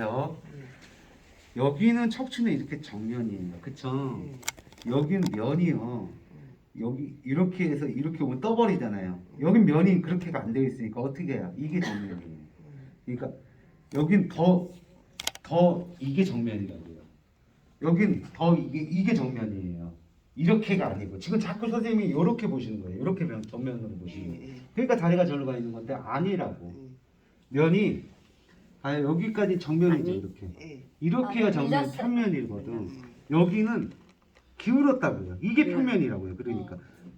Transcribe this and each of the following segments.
요 여기는 척추는 이렇게 정면이에요. 그쵸? 여긴 면이요. 여기 이렇게 해서 이렇게 오면 떠버리잖아요. 여긴 면이 그렇게가 안 되어 있으니까 어떻게 해요? 이게 정면이에요. 그러니까 여긴 더 더 이게 정면이라고요. 여긴 더 이게 이게 정면이에요. 이렇게가 아니고 지금 자꾸 선생님이 이렇게 보시는 거예요. 이렇게 면 정면으로 보시는 거예요. 그러니까 다리가 절로 가 있는 건데 아니라고. 면이 아 여기까지 정면이죠 아니. 이렇게. 예. 이렇게가 아, 정면 밀렸어. 평면이거든. 여기는 기울었다고요. 이게 네. 평면이라고요. 그러니까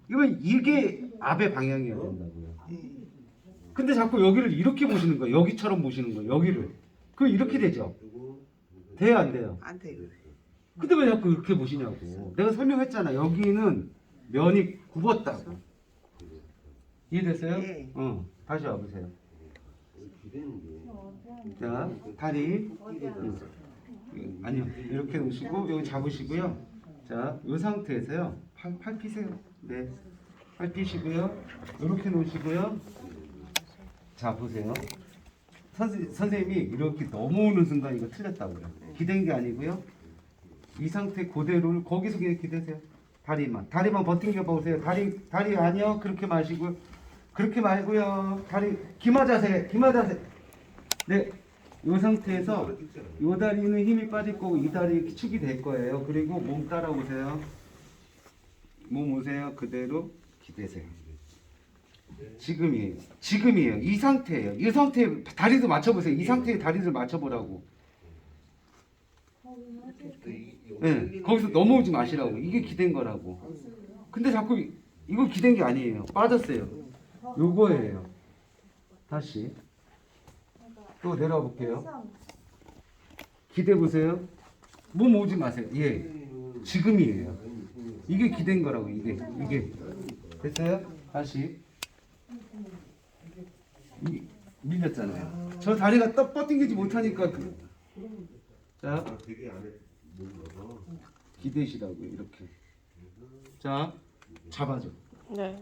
이건 이게 압의 방향이어야 된다고요. 예. 근데 자꾸 여기를 이렇게 보시는 거예요. 여기처럼 보시는 거예요. 여기를. 그 이렇게 되죠. 돼요 안 돼요? 안 돼요. 근데 왜 자꾸 이렇게 보시냐고. 내가 설명했잖아. 여기는 면이 굽었다고. 이해됐어요? 예. 어. 다시 와보세요. 자, 다리. 음, 아니요. 이렇게 놓으시고 여기 잡으시고요. 자, 이 상태에서요. 팔, 팔 피세요. 네. 팔 피시고요. 이렇게 놓으시고요. 자, 보세요. 선생, 선생님이 이렇게 넘어오는 순간 이거 틀렸다고요. 기댄 게 아니고요. 이 상태 그대로를 거기서 그냥 기대세요. 다리만. 다리만 버팅겨 보세요. 다리 다리 아니요. 그렇게 마시고 그렇게 말고요. 다리 기마 자세. 기마 자세. 네. 이 상태에서 이 다리는 힘이 빠질 거고 이 다리 기축이 될 거예요. 그리고 몸 따라오세요. 몸 오세요. 그대로 기대세요. 지금이에요. 지금이에요. 이 상태예요. 이 상태에 다리도 맞춰보세요. 이 상태에 다리를 맞춰보라고. 네, 거기서 넘어오지 마시라고. 이게 기댄 거라고. 근데 자꾸 이- 이거 기댄 게 아니에요. 빠졌어요. 요거예요. 다시 또 내려와 볼게요. 기대 보세요. 몸 오지 마세요. 예, 지금이에요. 이게 기댄 거라고. 이게 이게 됐어요? 다시 이- 밀렸잖아요. 저 다리가 떡 뻗팅기지 못하니까 그- 자 기대시라고 이렇게 자 잡아줘. 네.